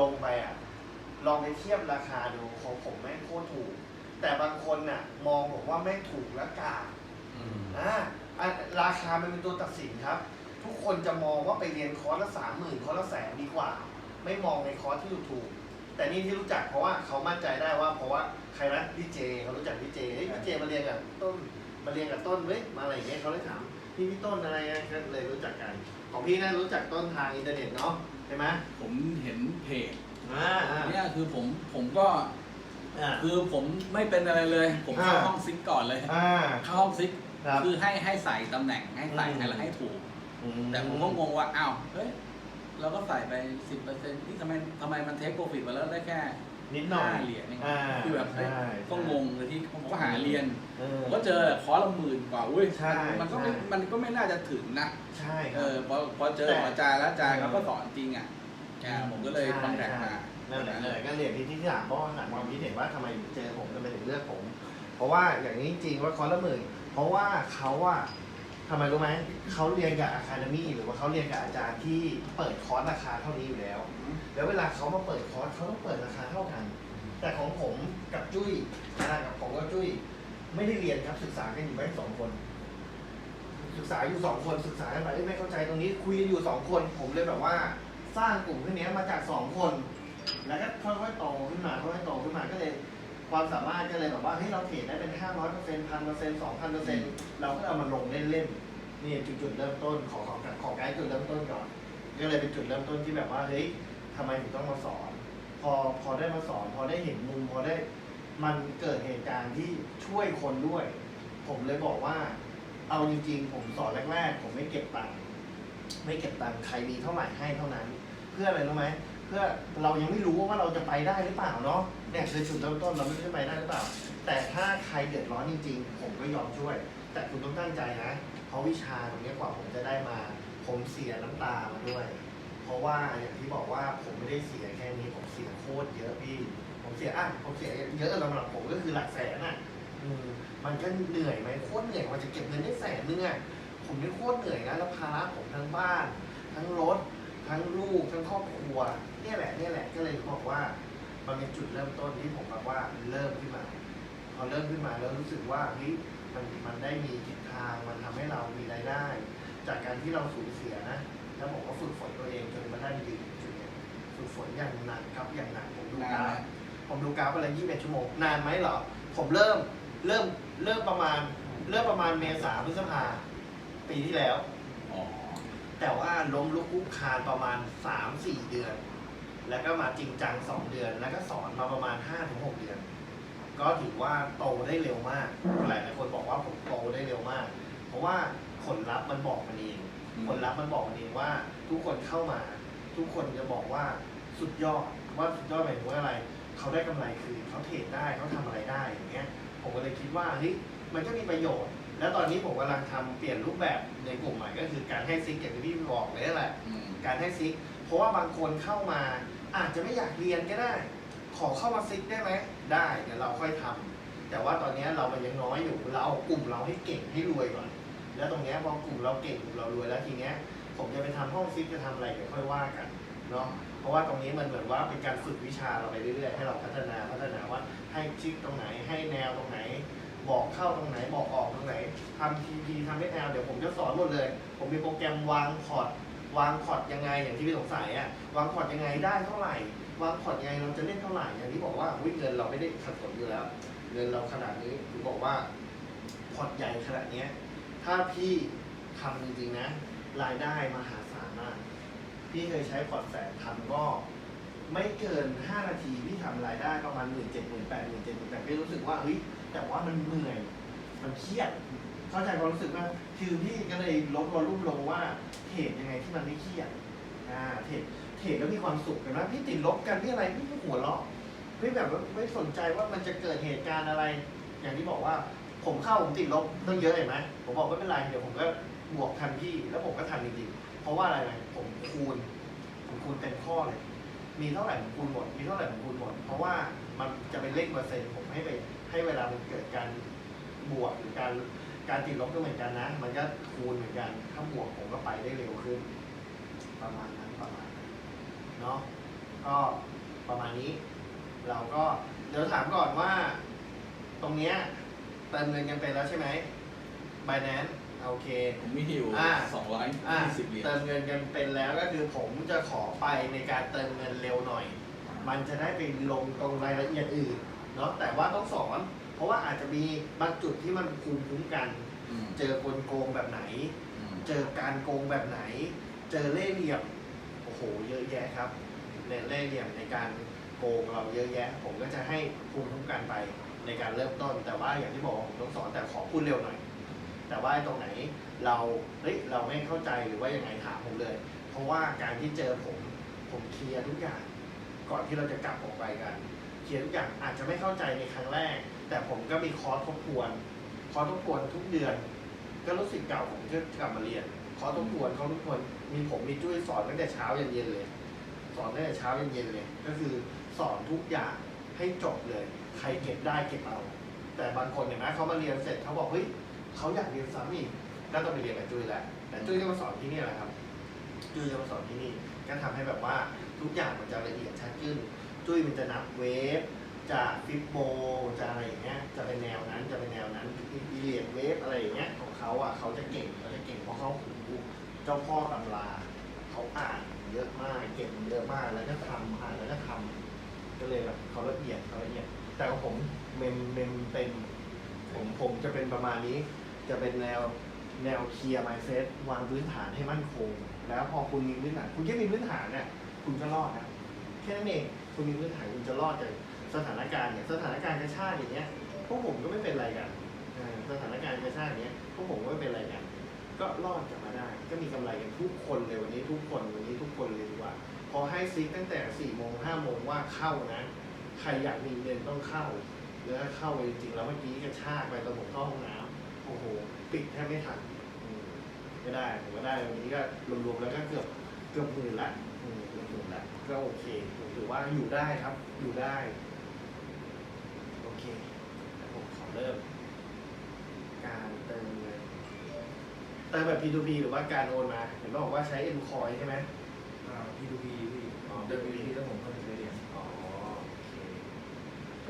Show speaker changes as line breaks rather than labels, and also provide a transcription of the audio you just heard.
ลงไปอะ ลองไปเทียบราคาดูของผมแม่งโคตรถูก แต่บางคนน่ะ มองผมว่าแม่งถูกและกาก
อืม
อ่าอะราคามันเป็นตัวตัดสินครับ ทุกคนจะมองว่าไปเรียนคอร์สละสามหมื่นคอร์สละแสนดีกว่า ไม่มองในคอร์สที่ถูกๆแต่นี่ที่รู้จักเพราะว่าเขามั่นใจได้ว่า เพราะว่าใครนะพี่เจเขารู้จักพี่เจเฮ้ยพี่เจมาเรียนกับต้นมาเรียนกับต้นเว้ยมาอะไรอย่างเงี้ยเขาเลยถาม พี่พี่ต้นอะไรนะก็เลยรู้จักกัน ของพี่น่ารู้จักต้นทางอินเทอร์เน็ตเนาะใช่ไหม
ผมเห็นเพจ
อ่าอ่า
เนี่ยคือผมผมก็
อ่า
คือผมไม่เป็นอะไรเลย ผมเข้า
อ่า
ห้องซิกก่อนเลย
อ่า
เข้าห้องซิก
ครับ
คือให้ให้ใส่ตำแหน่งให้ใส่
อืม
ให้แล้วให้ถูก แต่ผมก็งงว่าอ้าวเฮ้ยเราก็ใส่ไปสิบเปอร์เซ็นต์ที่ทำไมทำไมมันเทคโปรฟิตมาแล้วได้แค่
นิดหน่อย
ห้าเหรียญเอง
อ่า
คือแบบเฮ้ย
ใช่
ก็งงเลยที่ผมก็หาเรียน
เออ
ผมก็เจอคอร์สละหมื่นกว่าอุ้ย
ใช่
มันก็ไม่
ใช่
มันก็ไม่น่าจะถึงนะ
ใช่ค
เอ
รับ
อพอพอเจอ
แต่
อาจารย์แล้วอาจารย์เขาก็สอนจริงอะอ่าผมก็เลย
ใช่
คอนแทคมา
นั่นแหละนั่นแหละก็เรียนที่ที่ถามเพราะว่าถามความคิดเห็นว่าทำไมถึงเจอผมทำไมถึงเลือกผม เพราะว่าอย่างนี้จริงๆว่าคอร์สละหมื่นเพราะว่าเขาอะ ทำไมรู้ไหมเขาเรียนกับอะคาเดมี่หรือว่าเขาเรียนกับอาจารย์ที่เปิดคอร์สราคาเท่านี้อยู่แล้ว แล้วเวลาเขามาเปิดคอร์สเขาต้องเปิดราคาเท่ากัน แต่ของผมกับจุ้ยนะกับผมกับจุ้ย ไม่ได้เรียนครับศึกษากันอยู่แค่สองคน ศึกษาอยู่สองคนศึกษากันไปเอ้ยไม่เข้าใจตรงนี้คุยกันอยู่สองคน ผมเลยแบบว่า สร้างกลุ่มขึ้นเนี้ยมาจากสองคน แล้วก็ค่อยๆโตขึ้นมาค่อยๆโตขึ้นมาก็เลย ความสามารถก็เลยแบบว่าเฮ้ยเราเทรดได้เป็นห้าร้อยเปอร์เซ็นต์พันเปอร์เซ็นต์สองพันเปอร์เซ็นต์เราก็เอามาลงเล่นๆนี่จุดจุดเริ่มต้นของของของไกด์จุดเริ่มต้นก่อนก็เลยเป็นจุดเริ่มต้นที่แบบว่าเฮ้ยทำไมถึงต้องมาสอน พอพอได้มาสอน พอได้เห็นมุมพอได้มันเกิดเหตุการณ์ที่ช่วยคนด้วย ผมเลยบอกว่า เอาจริง ๆ ผมสอนแรก ๆ ผมไม่เก็บตังค์ไม่เก็บตังค์ใครมีเท่าไหร่ให้เท่านั้น เพื่ออะไรรู้ไหม เพื่อเรายังไม่รู้ว่าเราจะไปได้หรือเปล่าเนาะเนี่ยคือจุดเริ่มต้นเราไม่รู้จะไปได้หรือเปล่า แต่ถ้าใครเดือดร้อนจริงๆ ผมก็ยอมช่วย แต่คุณต้องตั้งใจนะเพราะวิชาตรงนี้กว่าผมจะได้มา ผมเสียน้ำตามาด้วย เพราะว่าอย่างที่บอกว่าผมไม่ได้เสียแค่นี้ผมเสียโคตรเยอะพี่ ผมเสียอะผมเสียเยอะสำหรับผมก็คือหลักแสนอะมันก็เหนื่อยไหมโคตรเหนื่อยกว่าจะเก็บเงินได้แสนนึงอะผมนี่โคตรเหนื่อยนะแล้วภาระผมทั้งบ้าน ทั้งรถ ทั้งลูกทั้งครอบครัวเนี่ยแหละเนี่ยแหละก็เลยบอกว่ามันเป็นจุดเริ่มต้นที่ผมแบบว่าเริ่มขึ้นมาพอเริ่มขึ้นมาแล้วรู้สึกว่าเฮ้ยมันมันได้มีทิศทางมันทำให้เรามีรายได้ จากการที่เราสูญเสียนะแล้วผมก็ฝึกฝนตัวเองจนมาได้ยืนจุดเนี้ยฝึกฝนอย่างหนักครับอย่างหนักผมดู
นาน
กรา
ไหม
ฟผมดูกราฟอะไรยี่สิบเอ็ดชั่วโมงนานไหมเหรอผมเริ่มเริ่มเริ่มประมาณเริ่มประมาณเมษาพฤษภาปีที่แล้ว
อ๋อ
แต่ว่าล้มลุกคลุกคลานประมาณสามสี่เดือน แล้วก็มาจริงจังสองเดือน แล้วก็สอนมาประมาณห้าถึงหกเดือน ก็ถือว่าโตได้เร็วมาก หลายหลายคนบอกว่าผมโตได้เร็วมาก เพราะว่าผลลัพธ์มันบอกมันเอง
อืม
ผลลัพธ์มันบอกมันเองว่าทุกคนเข้ามา ทุกคนจะบอกว่าสุดยอดว่าสุดยอดหมายถึงว่าอะไร เขาได้กำไรคืนเขาเทรดได้เขาทำอะไรได้อย่างเงี้ยผมก็เลยคิดว่าเฮ้ยมันก็มีประโยชน์ แล้วตอนนี้ผมกำลังทำเปลี่ยนรูปแบบในกลุ่มใหม่ก็คือการให้ซิกอย่างที่พี่บอกเลยนั่นแหละ
อืม
การให้ซิก เพราะว่าบางคนเข้ามาอาจจะไม่อยากเรียนก็ได้ ขอเข้ามาซิกได้ไหม ได้เดี๋ยวเราค่อยทำแต่ว่าตอนนี้เรามันยังน้อยอยู่ เราเอากลุ่มเราให้เก่งให้รวยก่อน แล้วตรงเนี้ยพอกลุ่มเราเก่งกลุ่มเรารวยแล้วทีเนี้ย ผมจะไปทำห้องซิกจะทำอะไรเดี๋ยวค่อยว่ากันเนาะ เพราะว่าตรงนี้มันเหมือนว่าเป็นการฝึกวิชาเราไปเรื่อยๆให้เราพัฒนาพัฒนาว่าให้ชิกตรงไหนให้แนวตรงไหน บอกเข้าตรงไหนบอกออกตรงไหนทำทีพีทำให้แนวเดี๋ยวผมจะสอนหมดเลย ผมมีโปรแกรมวางพอร์ตวางพอร์ตยังไงอย่างที่พี่สงสัยอะวางพอร์ตยังไงได้เท่าไหร่ วางพอร์ตยังไงเราจะเล่นเท่าไหร่อย่างที่บอกว่าอุ๊ยเงินเราไม่ได้ขัดสนอยู่แล้ว เงินเราขนาดนี้ผมบอกว่าพอร์ตใหญ่ขนาดเนี้ยถ้าพี่ทำจริงๆนะ รายได้มหาศาลมาก พี่เคยใช้พอร์ตแสนทำก็ เกิน 5 นาทีพี่ทำรายได้ประมาณหมื่นเจ็ดหมื่นแปดหมื่นเจ็ดหมื่นแปดพี่รู้สึกว่าเฮ้ยแต่ว่ามันเหนื่อย มันเครียด เข้าใจความรู้สึกไหมคือพี่ก็เลยลดวอลลุ่มลงว่าเทรดยังไงที่มันไม่เครียดอ่าเทรดเทรดแล้วมีความสุขกันนะพี่ติดลบกันพี่อะไรพี่ก็หัวเราะพี่แบบไม่สนใจว่ามันจะเกิดเหตุการณ์อะไร อย่างที่บอกว่าผมเข้าผมติดลบตั้งเยอะเห็นไหมผมบอกไม่เป็นไรเดี๋ยวผมก็บวกทันพี่แล้วผมก็ทันจริงๆเพราะว่าอะไรไหมผมคูณผมคูณเต็มข้อเลย มีเท่าไหร่ผมคูณหมด มีเท่าไหร่ผมคูณหมด เพราะว่ามันจะเป็นเลขเปอร์เซ็นต์ผมให้ไปให้เวลามันเกิดการบวกหรือการการติดลบก็เหมือนกันนะ มันก็คูณเหมือนกัน ถ้าบวกผมก็ไปได้เร็วขึ้น ประมาณนั้นประมาณนั้นเนาะ ก็ประมาณนี้ เราก็เดี๋ยวถามก่อนว่า ตรงเนี้ยเติมเงินกันไปแล้วใช่ไหม Binance โอเค
ผมมีอยู่
อ่า
สองร้อย
อะ
ยี่สิบเหรียญ
เติมเงินกันเป็นแล้วก็คือผมจะขอไปในการเติมเงินเร็วหน่อย มันจะได้ไปลงตรงรายละเอียดอื่นเนาะแต่ว่าต้องสอน เพราะว่าอาจจะมีบางจุดที่มันภูมิคุ้มกัน
อืม
เจอกลโกงแบบไหน
อืม
เจอการโกงแบบไหน เจอเล่ห์เหลี่ยม โอ้โห เยอะแยะครับเล่ห์เหลี่ยมในการโกงเราเยอะแยะ ผมก็จะให้ภูมิคุ้มกันไปในการเริ่มต้น แต่ว่าอย่างที่บอกว่าผมต้องสอนแต่ขอพูดเร็วหน่อย แต่ว่าตรงไหนเราเฮ้ยเราไม่เข้าใจหรือว่ายังไงถามผมเลย เพราะว่าการที่เจอผมผมเคลียร์ทุกอย่าง ก่อนที่เราจะกลับออกไปกันเคลียร์ทุกอย่างอาจจะไม่เข้าใจในครั้งแรก แต่ผมก็มีคอร์สทบทวน คอร์สทบทวนทุกเดือน ก็รู้สึกเก่าผมก็กลับมาเรียนคอร์สทบทวนเขาทุกคนมีผมมีจุ้ยสอนตั้งแต่เช้ายันเย็นเลย สอนตั้งแต่เช้ายันเย็นเลย ก็คือสอนทุกอย่างให้จบเลย ใครเก็บได้เก็บเอาแต่บางคนเห็นไหมเขามาเรียนเสร็จเขาบอกเฮ้ย เขาอยากเรียนซ้ำอีกก็ต้องไปเรียนกับจุ้ยแหละแต่จุ้ยก็มาสอนที่นี่แหละครับ จุ้ยจะมาสอนที่นี่ก็ทำให้แบบว่าทุกอย่างมันจะละเอียดชัดขึ้น จุ้ยมันจะนับเวฟจะฟิปโบจะอะไรอย่างเงี้ยจะเป็นแนวนั้นจะเป็นแนวนั้นอีเลียดเวฟอะไรอย่างเงี้ยของเขาอะเขาจะเก่งเขาจะเก่งเพราะเขาหูเจ้าพ่อตำราเขาอ่านเยอะมากเก่งเยอะมากแล้วก็ทำอ่านแล้วก็ทำก็เลยแบบเขาละเอียดเขาละเอียด แต่ของผมเมมเมมเต็ม ผมผมจะเป็นประมาณนี้ จะเป็นแนวแนวเคลียร์ mindset วางพื้นฐานให้มั่นคง แล้วพอคุณมีพื้นฐาน คุณแค่มีพื้นฐานเนี่ยคุณก็รอดนะแค่นั้นเองคุณมีพื้นฐานคุณจะรอดจากสถานการณ์เนี่ยสถานการณ์กระชากอย่างเงี้ยพวกผมก็ไม่เป็นไรกันสถานการณ์กระชากอย่างเงี้ยพวกผมก็ไม่เป็นไรกันก็รอดกลับมาได้ ก็มีกำไรกันทุกคนเลยวันนี้ทุกคนวันนี้ทุกคนเลยดีกว่า พอให้ซิกตั้งแต่สี่โมงห้าโมงว่าเข้านะ ใครอยากมีเงินต้องเข้า แล้วเข้าไปจริงๆแล้วเมื่อกี้กระชากไปตอนผมเข้าห้องน้ำโอ้โห ปิดแทบไม่ทันอืมไม่ได้ผมก็ได้วันนี้ก็รวมๆแล้วก็เกือบเกือบหมื่นละอืมเกือบหมื่นละก็โอเคผมถือว่าอยู่ได้ครับ อยู่ได้ โอเคผมขอเริ่ม การเติมเงินเติมแบบ P2P หรือว่าการโอนมา เห็นบอกว่าใช้ M Coin ใช่ไหม
อ่า P2P พี่
อ๋อ
เดิน P2P